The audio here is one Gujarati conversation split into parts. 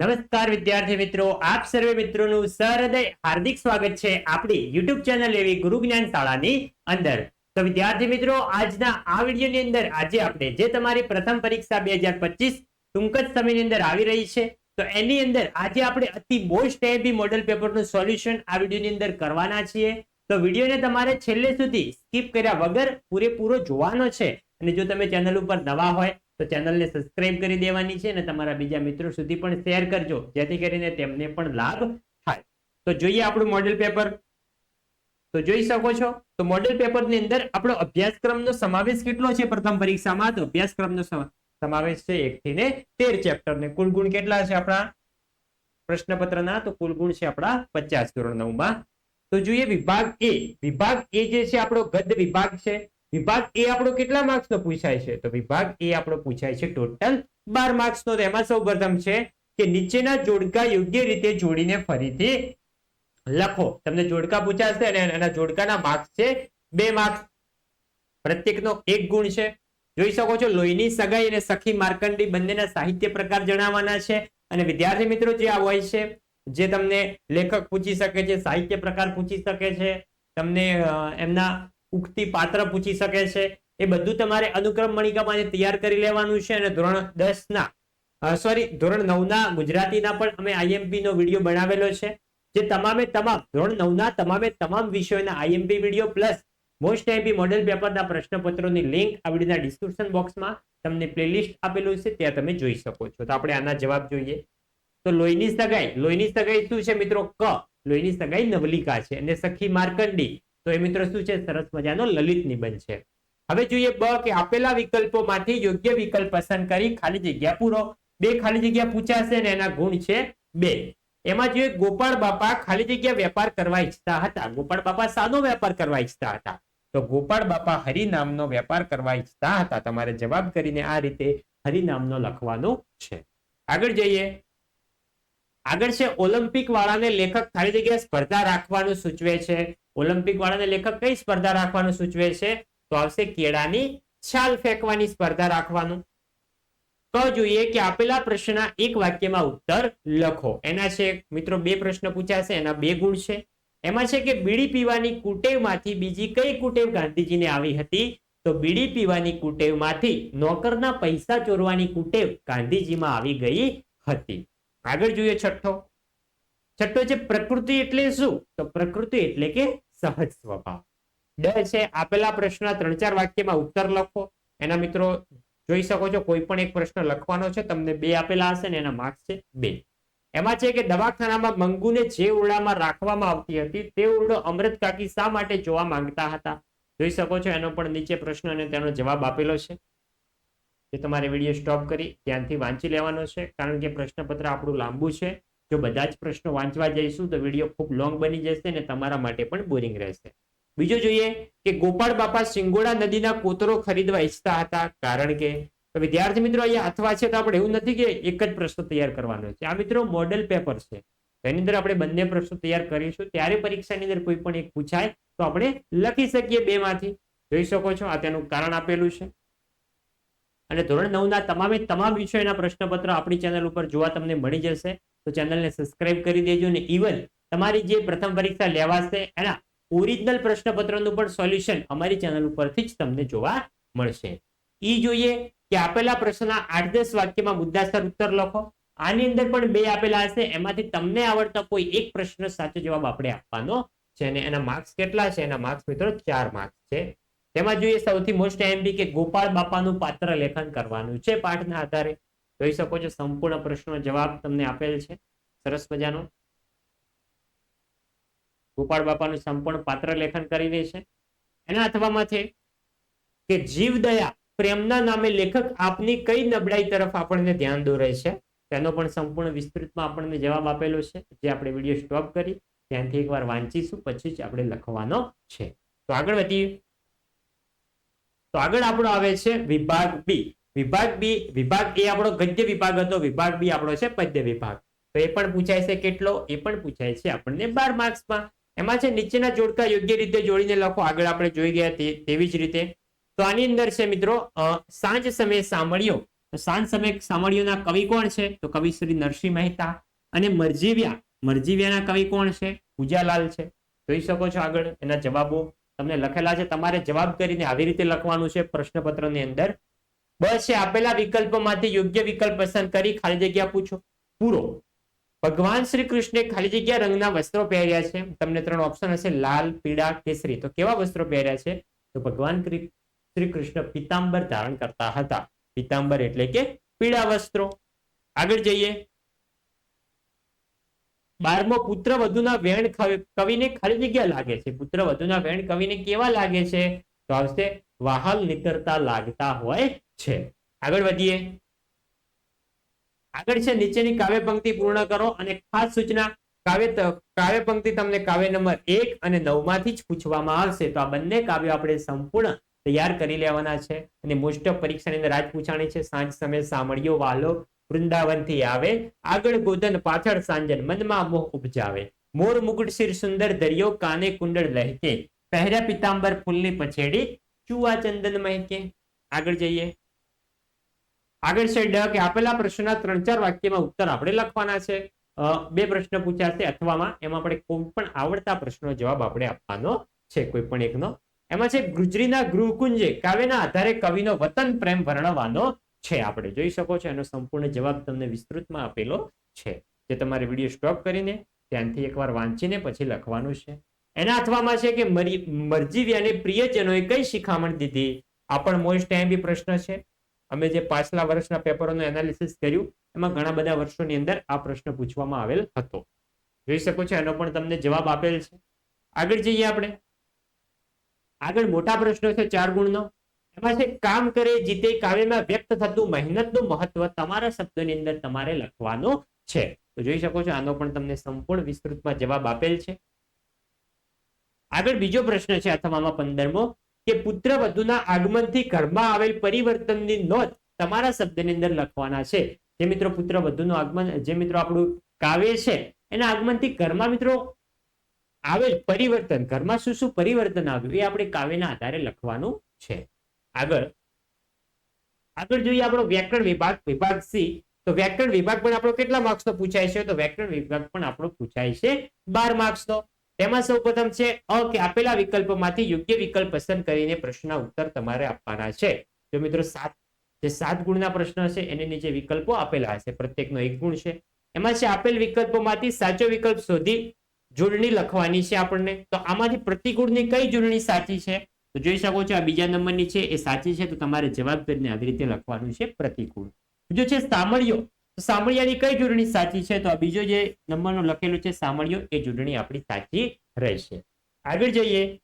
નમસ્કાર વિદ્યાર્થી મિત્રો, આપ સર્વે મિત્રોનું સહૃદય હાર્દિક સ્વાગત છે આપણી યુટ્યુબ ચેનલ એવી ગુરુ જ્ઞાન શાળાની અંદર. તો વિદ્યાર્થી મિત્રો, આજના આ વિડીયોની અંદર આજે આપણે જે તમારી પ્રથમ પરીક્ષા બે હજાર પચીસ ટૂંક જ સમયની અંદર આવી રહી છે, તો એની અંદર આજે આપણે અતિ મોસ્ટ એબી મોડલ પેપરનું સોલ્યુશન આ વિડીયોની અંદર કરવાના છીએ. તો વિડીયોને તમારે છેલ્લે સુધી સ્કીપ કર્યા વગર પૂરેપૂરો જોવાનો છે. અને જો તમે ચેનલ ઉપર નવા હોય તો ચેનલને સબસ્ક્રાઇબ કરી દેવાની છે અને તમારા બીજા મિત્રો સુધી પણ શેર કરજો. જેથી કરીને તેમને પણ લાભ થાય. તો જોઈએ આપણું મોડેલ પેપર તો જોઈ શકો છો? તો મોડેલ પેપરની અંદર આપણો અભ્યાસક્રમનો સમાવેશ કેટલો છે? પ્રથમ પરીક્ષામાં તો અભ્યાસક્રમનો સમાવેશ છે એક થી ને તેર ચેપ્ટર ને. કુલ ગુણ કેટલા છે આપણા? પ્રશ્નપત્રના તો કુલ ગુણ છે આપણા પચાસ ધોરણ નવમાં. તો જોઈએ વિભાગ એ. વિભાગ એ જે છે આપણો ગદ્ય વિભાગ છે. વિભાગ એ આપણો કેટલા માર્ક્સ નો પૂછાય છે? તો વિભાગ એ આપણો પૂછાય છે ટોટલ બાર માર્ક્સ નો. તો એમાં સૌ છે કે નીચેના જોડકા યોગ્ય રીતે જોડીને ફરીથી લખો. તમને જોડકા પૂછાશે અને એના જોડકાના માર્ક્સ છે બે માર્ક્સ પ્રત્યેકનો એક ગુણ છે. જોઈ શકો છો, લોહીની સગાઈ અને સખી માર્કંડી બંનેના સાહિત્ય પ્રકાર જણાવવાના છે. અને વિદ્યાર્થી મિત્રો જે આ હોય છે, જે તમને લેખક પૂછી શકે છે, સાહિત્ય પ્રકાર પૂછી શકે છે, તમને એમના ઉક્તિ પાત્ર પૂછી શકે છે. એ બધું તમારે અનુક્રમ મણિકામાંથી તૈયાર કરી લેવાનું છે અને ધોરણ દસ ના સોરી ધોરણ નવ ના ગુજરાતીના પણ અમે આઈએમપી નો વીડિયો બનાવેલો છે. જે તમામે તમામ, ધોરણ નવ ના તમામે તમામ વિષયોના IMP video plus most IMP model પેપરના પ્રશ્નપત્રોની લિંક આ વિડીયોના ડિસ્ક્રિપ્શન બોક્સમાં તમને પ્લેલિસ્ટ આપેલું છે. ત્યાં તમે જોઈ શકો છો. તો આપણે આના જવાબ જોઈએ. તો લોહીની સગાઈ લોહીની સગાઈ શું છે મિત્રો? ક, લોહીની સગાઈ નવલિકા છે. અને સખી માર્કંડી તો એ મિત્રો શું છે? સરસ મજાનો લલિત નિબંધ છે. હવે જોઈએ બ કે આપેલા વિકલ્પોમાંથી યોગ્ય વિકલ્પ પસંદ કરી ખાલી જગ્યા પૂરો. બે ખાલી જગ્યા પૂછાશે ને એના ગુણ છે બે. એમાં જોઈએ ગોપાળ બાપા ખાલી જગ્યા વેપાર કરવા ઈચ્છતા હતા. ગોપાળ બાપા સાનો વેપાર કરવા ઈચ્છતા હતા. તો ગોપાળ બાપા હરિનામનો વેપાર કરવા ઈચ્છતા હતા. તમારે જવાબ કરીને આ રીતે હરિનામનો લખવાનો છે. આગળ જઈએ. આગળ છે ઓલિમ્પિક વાળાને લેખક ખાલી જગ્યા સ્પર્ધા રાખવાનું સૂચવે છે. ઓલિમ્પિક વાળાને લેખક કઈ સ્પર્ધા રાખવાનું સૂચવે છે? તો આવશે કેળાની છાલ ફેંકવાની સ્પર્ધા રાખવાનું. તો જોઈએ કે આપેલા પ્રશ્નના એક વાક્યમાં ઉત્તર લખો. એના છે, મિત્રો, બે પ્રશ્ન પૂછાશે એના બે ગુણ છે. એમાં છે કે બીડી પીવાની કુટેવમાંથી બીજી કઈ કુટેવ ગાંધીજીને આવી હતી? તો બીડી પીવાની કુટેવમાંથી નોકરના પૈસા ચોરવાની કુટેવ ગાંધીજીમાં આવી ગઈ હતી. આગળ જોઈએ છઠ્ઠો. છઠ્ઠો છે પ્રકૃતિ એટલે શું? તો પ્રકૃતિ એટલે કે સહજ સ્વભાવ. ડ છે આપેલા પ્રશ્નના ત્રણ ચાર વાક્યમાં ઉત્તર લખો. એના મિત્રો જોઈ શકો છો કોઈ પણ એક પ્રશ્ન લખવાનો છે, તમને બે આપેલા હશે ને એના માર્ક્સ છે બે. એમાં છે કે દવાખાનામાં મંગુને જે ઓરડામાં રાખવામાં આવતી હતી, તે ઓરડો અમૃત કાકી શા માટે જોવા માંગતા હતા? જોઈ શકો છો એનો પણ નીચે પ્રશ્ન અને તેનો જવાબ આપેલો છે. જે તમારે વીડિયો સ્ટોપ કરી ધ્યાનથી વાંચી લેવાનો છે. કારણ કે પ્રશ્નપત્ર આપણું લાંબુ છે. જો બધા જ પ્રશ્નો વાંચવા જઈશું તો વીડિયો ખૂબ લોંગ બની જશે અને તમારા માટે પણ બોરિંગ રહેશે. બીજો જોઈએ કે ગોપાળ બાપા સિંગોડા નદીના કોતરો ખરીદવા ઈચ્છતા હતા. કારણ કે વિદ્યાર્થી મિત્રો અહીંયા અથવા છે તો આપણે એવું નથી કે એક જ પ્રશ્ન તૈયાર કરવાનો છે. આ મિત્રો મોડેલ પેપર છે. તેની અંદર આપણે બંને પ્રશ્નો તૈયાર કરીશું. ત્યારે પરીક્ષાની અંદર કોઈ પણ એક પૂછાય તો આપણે લખી શકીએ બે માંથી જોઈ શકો છો આ તેનું કારણ આપેલું છે. અને ધોરણ નવ ના તમામે તમામ વિષયના પ્રશ્નપત્ર આપણી ચેનલ ઉપર જોવા તમને મળી જશે. તો ચેનલને સબસ્ક્રાઇબ કરી દેજો અને ઇવન તમારી જે પ્રથમ પરીક્ષા લેવાશે એના ઓરિજિનલ પ્રશ્નપત્રનું પણ સોલ્યુશન અમારી ચેનલ ઉપરથી જ તમને જોવા મળશે. ઈ જોઈએ કે આપેલા પ્રશ્નના આઠ દસ વાક્યમાં મુદ્દાસર ઉત્તર લખો. આની અંદર પણ બે આપેલા હશે, એમાંથી તમને આવડતા કોઈ એક પ્રશ્ન સાચો જવાબ આપણે આપવાનો છે અને એના માર્ક્સ કેટલા છે? એના માર્ક્સ મિત્રો ચાર માર્ક્સ છે. તેમાં જોઈએ સૌથી મોસ્ટ એમબી કે ગોપાળ બાપાનું પાત્ર લેખન કરવાનું છે પાઠના આધારે. જોઈ શકો છો સંપૂર્ણ પ્રશ્નનો જવાબ તમને આપેલ છે. સરસ મજાનો. ગોપાળ બાપાનું સંપૂર્ણ પાત્ર લેખન કરી દે છે. એના અથવામાં છે કે જીવદયા પ્રેમના નામે લેખક આપની કઈ નબળાઈ તરફ આપણને ધ્યાન દોરે છે? તેનો પણ સંપૂર્ણ વિસ્તૃતમાં આપણને જવાબ આપેલો છે. જે આપણે વીડિયો સ્ટોપ કરી, ત્યાંથી એકવાર વાંચીશું, પછી જ આપણે લખવાનો છે. તો આગળ વધીએ. તો આગળ આપણો આવે છે વિભાગ બી વિભાગ બી વિભાગ એ આપણો ગદ્ય વિભાગ હતો, વિભાગ બી આપણો છે પદ્ય વિભાગ. તો એ પણ પૂછાય છે કેટલો? એ પણ પૂછાય છે આપણને બાર માર્ક્સમાં. એમાં છે નીચેના જોડકા યોગ્ય રીતે જોડીને લખો. આગળ આપણે જોઈ ગયા તેવી જ રીતે. તો આની અંદર છે મિત્રો સાંજ સમયે સાંભળ્યો તો સાંજ સમય સાંભળ્યોના કવિ કોણ છે? તો કવિ શ્રી નરસિંહ મહેતા. અને મરજીવ્યા, મરજીવ્યાના કવિ કોણ છે? પૂજાલાલ છે. જોઈ શકો છો આગળ એના જવાબો. તમને લખેલા છે, તમારે જવાબ કરીને આવી રીતે લખવાનું છે પ્રશ્નપત્રની અંદર. બસ છે આપેલા વિકલ્પમાંથી યોગ્ય વિકલ્પ પસંદ કરી ખાલી જગ્યા પૂછો. પૂરો. ભગવાન શ્રી કૃષ્ણે ખાલી જગ્યા રંગના વસ્ત્રો પહેર્યા છે. તમને ત્રણ ઓપ્શન હશે, લાલ, પીળા, કેસરી. તો કેવા વસ્ત્રો પહેર્યા છે? તો ભગવાન શ્રી કૃષ્ણ પિતાંબર ધારણ કરતા હતા. પિતાંબર એટલે કે પીળા વસ્ત્રો. આગળ જઈએ. બારમો પુત્ર વધુના વેણ કવિને ખાલી જગ્યા લાગે છે. પુત્ર વધુના વેણ કવિને કેવા લાગે છે? તો આવશે, વાહલ નીતરતા લાગતા હોય છે. આગળ વધીએ. આગળ છે, નીચેની કાવ્ય પંક્તિ પૂર્ણ કરો અને ખાસ સૂચના, કાવ્ય કાવ્ય પંક્તિ તમને કાવ્ય નંબર એક અને નવમાંથી જ પૂછવામાં આવશે. તો આ બંને કાવ્યો આપણે સંપૂર્ણ તૈયાર કરી લેવાના છે. અને મોસ્ટ ઓફ પરીક્ષાની અંદર રાજ પૂછાણી છે. સાંજ સમય સાંભળ્યો વાલો વૃંદાવનથી આવે, આગળ ગોધન પાછળ સાંજન મનમાં મોહ ઉપજાવે. મોર મુકુટ સુંદર દરિયો કાને કુંડળ લહેકે. પહેર્યા પિતાંબર ફૂલની પછેડી, ચુવા ચંદન મહેકે. આગળ જઈએ. આગળ છે ડ કે આપેલા પ્રશ્નના ત્રણ ચાર વાક્યમાં ઉત્તર આપણે લખવાના છે. બે પ્રશ્ન પૂછાશે અથવામાં, એમાં આપણે કોઈ પણ આવડતા પ્રશ્નનો જવાબ આપણે આપવાનો છે, કોઈ પણ એકનો. એમાં છે, ગુજરીના ગૃહકુંજે કાવ્યના આધારે કવિનો વતન પ્રેમ વર્ણવાનો છે. આપણે જોઈ શકો છો, એનો સંપૂર્ણ જવાબ તમને વિસ્તૃતમાં આપેલો છે. જે તમારે વીડિયો સ્ટોપ કરીને ત્યાંથી એકવાર વાંચીને પછી લખવાનું છે. એના અથવામાં છે કે મરી મરજીવ્યાને પ્રિયજનોએ કઈ શિખામણ દીધી? આ પણ મોસ્ટ બી પ્રશ્ન છે. અમે જે પાછલા વર્ષના પેપરોનું એનાલિસિસ કર્યું, એમાં ઘણા બધા વર્ષોની અંદર આ પ્રશ્ન પૂછવામાં આવેલ હતો. જોઈ શકો છો, એનો પણ તમને જવાબ આપેલ છે. આગળ જઈએ આપણે. આગળ મોટા પ્રશ્નો છે, ચાર ગુણનો. એમાં છે, કામ કરે, જીતે કાવ્યમાં વ્યક્ત થતું મહેનતનું મહત્વ તમારા શબ્દની અંદર તમારે લખવાનું છે. તો જોઈ શકો છો, આનો પણ તમને સંપૂર્ણ વિસ્તૃતમાં જવાબ આપેલ છે. આગળ બીજો પ્રશ્ન છે અથવામાં પંદરમો, કે પુત્ર વધુના આગમનથી ઘરમાં આવેલ પરિવર્તનની નોંધ તમારા શબ્દની અંદર લખવાના છે. જે મિત્રો પુત્ર વધુનું આગમન, જે મિત્રો આપણું કાવ્ય છે, એના આગમનથી ઘરમાં મિત્રો આવેલ પરિવર્તન, ઘરમાં શું શું પરિવર્તન આવ્યું, એ આપણે કાવ્યના આધારે લખવાનું છે. આગળ આગળ જોઈએ આપણો વ્યાકરણ વિભાગ વિભાગ સી. તો વ્યાકરણ વિભાગ પણ આપણો કેટલા માર્ક્સનો પૂછાય છે? તો વ્યાકરણ વિભાગ પણ આપણો પૂછાય છે બાર માર્ક્સનો તેમાં સૌ પ્રથમ છે, અ, કે આપેલા વિકલ્પોમાંથી યોગ્ય વિકલ્પ પસંદ કરીને પ્રશ્નના ઉત્તર તમારે આપવાના છે. જો મિત્રો સાત, જે સાત ગુણના પ્રશ્ન છે, એની નીચે વિકલ્પો આપેલા હશે. પ્રત્યેકનો એક ગુણ છે. એમાં છે, આપેલ વિકલ્પોમાંથી સાચો વિકલ્પ શોધી જોડણી લખવાની છે આપણને. તો આમાંથી પ્રતિકૂળની કઈ જોડણી સાચી છે? તો જોઈ શકો છો આ બીજા નંબરની છે, એ સાચી છે, તો તમારે જવાબ કરીને આવી રીતે લખવાનું છે પ્રતિકૂળ. બીજો છે સામળિયો સામળિયાની કઈ જોડણી સાચી છે? તો આ બીજો જે નંબરનો લખેલું છે સામળિયો એ જોડણી આપણી સાચી રહેશે. આગળ જઈએ.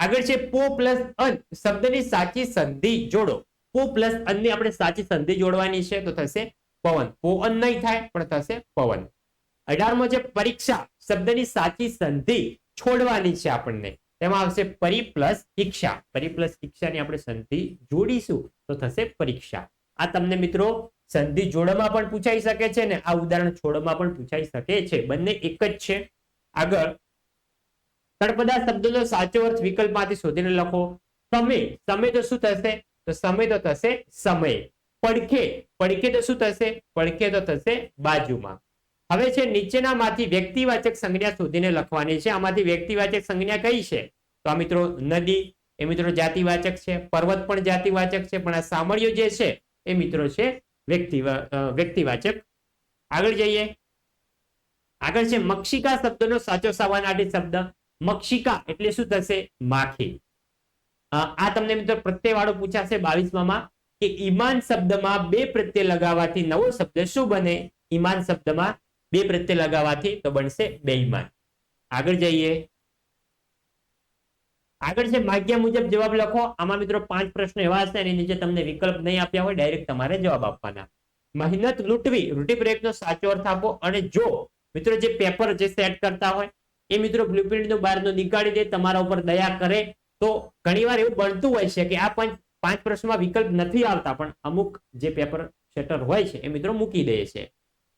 આગળ છે પો પ્લસ અન, શબ્દની સાચી સંધિ જોડો. પો પ્લસ અનની આપણે સાચી સંધિ જોડવાની છે, તો થશે પવન. પોઅન નહીં થાય, પણ થશે પવન. અઢારમો છે પરીક્ષા, શબ્દની સાચી સંધિ છોડવાની છે આપણને. તેમાં આવશે પરી પ્લસ શિક્ષા પરી પ્લસ શિક્ષાની આપણે સંધિ જોડીશું તો થશે પરીક્ષા. આ તમને મિત્રો સંધિ જોડમાં પણ પૂછાઈ શકે છે ને આ ઉદાહરણ છોડમાં પણ પૂછાઈ શકે છે. બંને એક જ છે. આગળ તળપદા શબ્દનો સાચો અર્થ વિકલ્પમાંથી શોધીને લખો. સમય. સમય તો શું થશે? તો સમય તો થશે સમય. પડખે. પડખે તો શું થશે? પડખે તો થશે બાજુમાં. હવે છે, નીચેનામાંથી વ્યક્તિવાચક સંજ્ઞા શોધીને લખવાની છે. આમાંથી વ્યક્તિવાચક સંજ્ઞા કઈ છે? તો આ મિત્રો નદી, એ મિત્રો જાતિવાચક છે, પર્વત પણ જાતિવાચક છે, પણ આ સામળિયો જે છે, એ મિત્રો છે વ્યક્તિ વ્યક્તિવાચક. આગળ જઈએ. આગળ છે, મક્ષિકા શબ્દનો સાચો સવાનાટી શબ્દ. મક્ષિકા એટલે શું થશે? માખી. આ તમને મિત્રો પ્રત્યય વાળો પૂછાશે બાવીસમાં કે ઈમાન શબ્દમાં બે પ્રત્યય લગાવવાથી નવો શબ્દ શું બને? ઈમાન શબ્દમાં બે પ્રત્યે લગાવવાથી તો બનશે બેઈમાન. આગળ જઈએ. આગળ છે, માગ્યા મુજબ જવાબ લખો. આમાં મિત્રો પાંચ પ્રશ્નો એવા હશે, એની નીચે તમને વિકલ્પ નહીં આપ્યા હોય, ડાયરેક્ટ તમારે જવાબ આપવાના. મહેનત લૂંટવી રૂઢિપ્રયોગનો સાચો અર્થ આપો અને જો મિત્રો જે પેપર જે સેટ કરતા હોય, એ મિત્રો નું બહારનું નીકાળી દે, તમારા ઉપર દયા કરે, તો ઘણીવાર એવું બનતું હોય છે કે આ પાંચ પાંચ પ્રશ્નોમાં વિકલ્પ નથી આવતા, પણ અમુક જે પેપર સેટર હોય છે, એ મિત્રો મૂકી દે છે.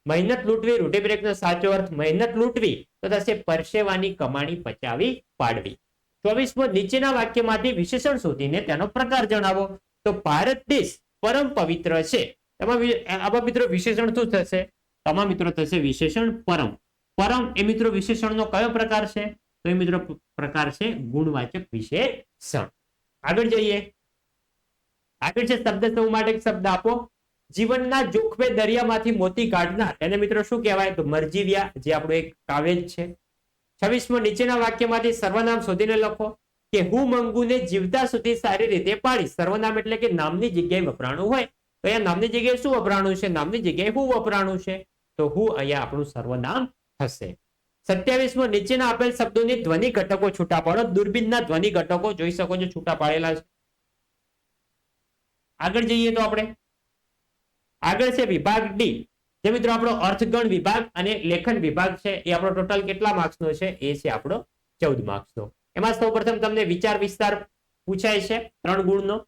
મહેનત લૂંટવી રૂઢિપ્રયોગનો સાચો અર્થ, મહેનત લૂંટવી તો થશે પરસેવાની કમાણી પચાવી પાડવી. ચોવીસમો નીચેના વાક્યમાંથી વિશેષણ શોધીને તેનો પ્રકાર જણાવો. તો ભારત દેશ પરમ પવિત્ર છે. એમાં આમાં મિત્રો વિશેષણ શું થશે? તમામ મિત્રો થશે વિશેષણ પરમ. પરમ એ મિત્રો વિશેષણનો કયો પ્રકાર છે? તો એ મિત્રો પ્રકાર છે ગુણવાચક વિશેષણ. આગળ જઈએ. આગળ છે શબ્દ સમૂહ માટે શબ્દ આપો. જીવનના જોખમે દરિયામાંથી મોતી કાઢનાર. એને મિત્રો શું કહેવાય? તો મરજીવ્યા, જે આપણું એક કાવ્ય છે. છવ્વીસમો નીચેના વાક્યમાંથી સર્વનામ શોધીને લખો કે હું મંગુને જીવતા સુધી સારી રીતે પાડીશ સર્વનામ એટલે કે નામની જગ્યાએ વપરાણું હોય. તો અહીંયા નામની જગ્યાએ શું વપરાણું છે? નામની જગ્યાએ હું વપરાણું છે? તો હું અહીંયા આપણું સર્વનામ થશે. સત્યાવીસમો નીચેના આપેલ શબ્દોની ધ્વનિ ઘટકો છૂટા પાડો. દૂરબીનના ધ્વનિ ઘટકો જોઈ શકો છો, છૂટા પાડેલા છે. આગળ જઈએ તો આપણે. આગળ છે વિભાગ ડી. જે મિત્રો આપણો અર્થગણ વિભાગ અને લેખન વિભાગ છે, એ આપણો ટોટલ કેટલા માર્ક્સનો છે? એ છે આપણો ચૌદ માર્ક્સનો એમાં સૌપ્રથમ તમને વિચાર વિસ્તાર પૂછાય છે, ત્રણ ગુણનો.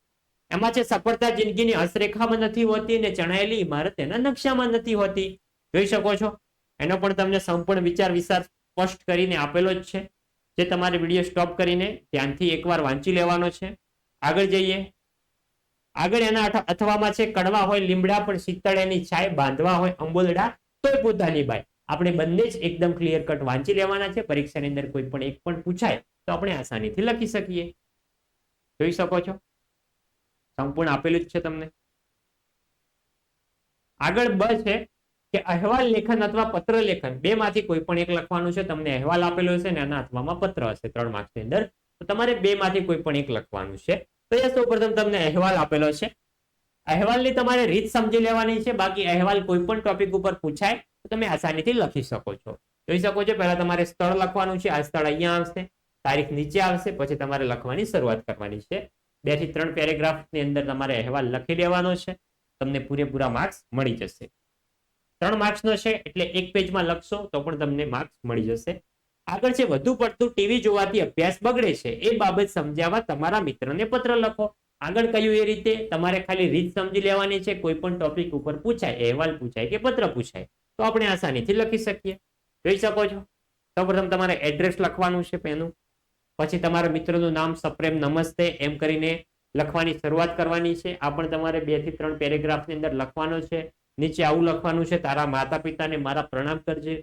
એમાં છે સફળતા જિંદગીની અસરેખામાં નથી હોતી ને ચણાયેલી ઇમારત એના નકશામાં નથી હોતી. જોઈ શકો છો? એનો પણ તમને સંપૂર્ણ વિચાર વિસ્તાર સ્પષ્ટ કરીને આપેલો જ છે. જે તમારે વીડિયો સ્ટોપ કરીને ધ્યાનથી એકવાર વાંચી લેવાનો છે. આગળ જઈએ. આગળ એના અથવામાં છે કડવા હોય, લીમડા પણ, શીતળ એની છાય બાંધવા હોય, અંબોલડા, તોય પોતાની બાય. આપણે બંને જ એકદમ ક્લિયર કટ વાંચી લેવાના છે. પરીક્ષાની અંદર કોઈ પણ એક પણ પૂછાય, તો આપણે આસાનીથી લખી શકીએ. જોઈ શકો છો? સંપૂર્ણ આપેલું જ છે તમને. આગળ બ છે કે અહેવાલ લેખન અથવા પત્ર લેખન. બે માંથી કોઈ પણ એક લખવાનું છે. તમને અહેવાલ આપેલો છે ને એના અથવામાં પત્ર હશે, ત્રણ માર્ક્સની અંદર. તો તમારે બે માંથી કોઈ પણ એક લખવાનું છે. તો એ સૌપ્રથમ તમને અહેવાલ આપેલો છે. અહેવાલની તમારે રીત સમજી લેવાની છે. બાકી અહેવાલ કોઈ પણ ટોપિક ઉપર પૂછાય તો તમે આસાનીથી લખી શકો છો. જોઈ શકો છો, પહેલા તમારે સ્થળ લખવાનું છે. આ સ્થળ અહીંયા આવશે, તારીખ નીચે આવશે, પછી તમારે લખવાની શરૂઆત કરવાની છે. બેથી ત્રણ પેરેગ્રાફની અંદર તમારે અહેવાલ લખી દેવાનો છે. તમને પૂરેપૂરા માર્ક્સ મળી જશે. ત્રણ માર્ક્સનો છે, એટલે એક પેજમાં લખશો તો પણ તમને માર્ક્સ મળી જશે. આગળ છે વધુ પડતું ટીવી જોવાથી અભ્યાસ બગડે છે, એ બાબત સમજાવવા તમારા મિત્રને પત્ર લખો. આગળ કહ્યું એ રીતે? તમારે ખાલી રીત સમજી લેવાની છે, કોઈ પણ ટોપિક ઉપર પૂછાય, અહેવાલ પૂછાય કે પત્ર પૂછાય, તો આપણે આસાનીથી લખી શકીએ. જોઈ શકો છો? સૌપ્રથમ તમારે એડ્રેસ લખવાનું છે પેનું પછી તમારા મિત્રનું નામ, સપ્રેમ, નમસ્તે, એમ કરીને લખવાની શરૂઆત કરવાની છે. આ પણ તમારે બેથી ત્રણ પેરેગ્રાફની અંદર લખવાનો છે. નીચે આવું લખવાનું છે, તારા માતા પિતાને મારા પ્રણામ કરજે.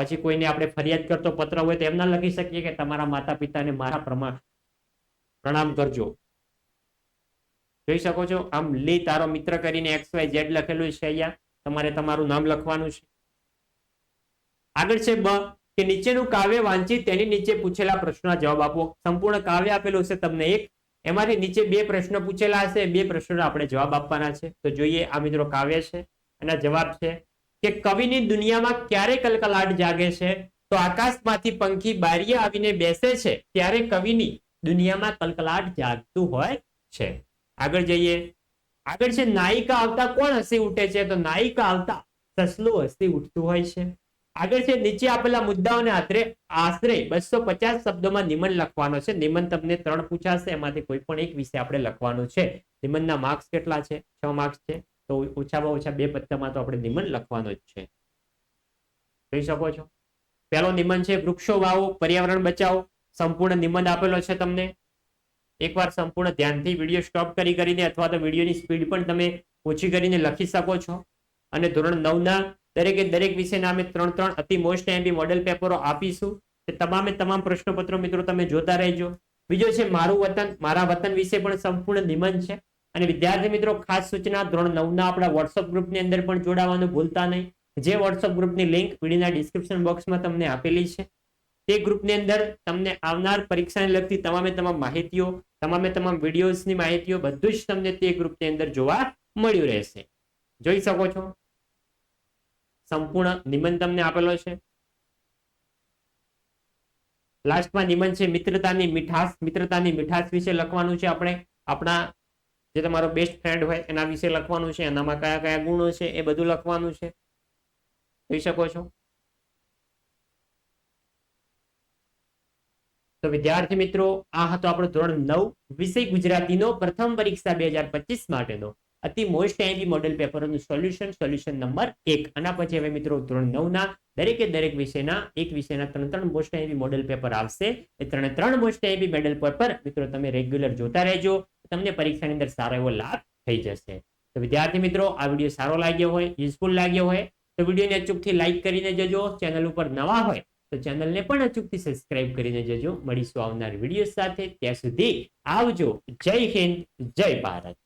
પછી કોઈને આપણે ફરિયાદ કરતો પત્ર હોય તો એમના લખી શકીએ કે તમારા માતા પિતાને મારા પ્રમાણ પ્રણામ કરજો. જોઈ શકો છો? આમ લી તારો મિત્ર કરીને એક્સ વાય ઝેડ લખેલું છે અહીંયા. તમારે તમારું નામ લખવાનું છે. આગળ છે બ, કે નીચેનું કાવ્ય વાંચી તેની નીચે પૂછેલા પ્રશ્નના જવાબ આપો. સંપૂર્ણ કાવ્ય આપેલું છે તમને એક. એમાંથી નીચે બે પ્રશ્ન પૂછેલા હશે. બે પ્રશ્નોના આપણે જવાબ આપવાના છે. તો જોઈએ આ મિત્રો કાવ્ય છે. એના જવાબ છે કે કવિની દુનિયામાં ક્યારે કલકલાટ જાગે છે? તો આકાશમાંથી પંખી બારીએ આવીને બેસે છે, ત્યારે કવિની દુનિયામાં કલકલાટ જાગતું હોય છે. આગળ જઈએ. આગળ છે, નાયિકા આવતા કોણ હસી ઉઠે છે? તો નાયિકા આવતા સસલું હસી ઉઠતું હોય છે. આગળ છે, નીચે આપેલા મુદ્દાઓને આશરે આશરે બસો પચાસ શબ્દોમાં નિમન લખવાનો છે. નિમન તમને ત્રણ પૂછાશે, એમાંથી કોઈ પણ એક વિશે આપણે લખવાનું છે. નિમનના માર્ક્સ કેટલા છે? છ માર્ક્સ છે. તો ઓછામાં ઓછા બે પત્તામાં તો આપણે નિમન લખવાનો જ છે. જોઈ શકો છો? પહેલો નિમન છે, વૃક્ષો વાવો, પર્યાવરણ બચાવો. સંપૂર્ણ નિમન આપેલો છે તમને. એકવાર સંપૂર્ણ ધ્યાનથી વીડિયો સ્ટોપ કરી કરીને અથવા તો વિડીયોની સ્પીડ પણ તમે ઓછી કરીને લખી શકો છો. અને ધોરણ નવના દરેકે દરેક વિષયના અમે ત્રણ ત્રણ અતિ મોસ્ટ એમબી મોડેલ પેપરો આપીશું. તે તમામે તમામ પ્રશ્નપત્રો મિત્રો તમે જોતા રહેજો. બીજો છે, મારું વતન, મારા વતન વિશે પણ સંપૂર્ણ નિમન છે. અને વિદ્યાર્થી મિત્રો, ખાસ સૂચના, ધોરણ નવના આપણા વોટ્સઅપ ગ્રુપની અંદર પણ જોડાવાનું ભૂલતા નહીં. જે વોટ્સઅપ ગ્રુપની લિંક વિડીયોના ડિસ્ક્રિપ્શન બોક્સમાં તમને આપેલી છે. તે ગ્રુપની અંદર તમને આવનાર પરીક્ષાને લગતી તમામે તમામ માહિતીઓ, તમામે તમામ વિડીયોઝની માહિતીઓ બધું જ તમને તે ગ્રુપની અંદર જોવા મળ્યું રહેશે. જોઈ શકો છો? સંપૂર્ણ નિબંધ તમને આપેલો છે. લાસ્ટમાં નિબંધ છે મિત્રતાની મીઠાશ મિત્રતાની મીઠાશ વિશે લખવાનું છે આપણે. આપણા જે તમારો બેસ્ટ ફ્રેન્ડ હોય એના વિશે લખવાનું છે, એનામાં કયા કયા ગુણો છે, એ બધું લખવાનું છે. જોઈ શકો છો? તો વિદ્યાર્થી મિત્રો, આ હતો આપણો ધોરણ નવ, વિષય ગુજરાતીનો પ્રથમ પરીક્ષા બે હજાર પચીસ માટેનો. અતિ મોસ્ટ આઈબી મોડેલ પેપરનું સોલ્યુશન સોલ્યુશન નંબર એક. આના પછી હવે મિત્રો ધોરણ નવના દરેકે દરેક વિષયના, એક વિષયના ત્રણ ત્રણ મોસ્ટ આઈબી મોડેલ પેપર આવશે. એ ત્રણે ત્રણ મોસ્ટ આઈબી મોડેલ પેપર મિત્રો તમે રેગ્યુલર જોતા રહેજો. તમને પરીક્ષાની અંદર સારો એવો લાભ થઈ જશે. તો વિદ્યાર્થી મિત્રો, આ વીડિયો સારો લાગ્યો હોય યુઝફુલ લાગ્યો હોય, તો વિડીયોને અચૂકથી લાઈક કરીને જજો. ચેનલ ઉપર નવા હોય, તો ચેનલને પણ અચૂકથી સબસ્ક્રાઇબ કરીને જજો. મળીશું આવનાર વીડિયો સાથે. ત્યાં સુધી આવજો. જય હિન્દ, જય ભારત.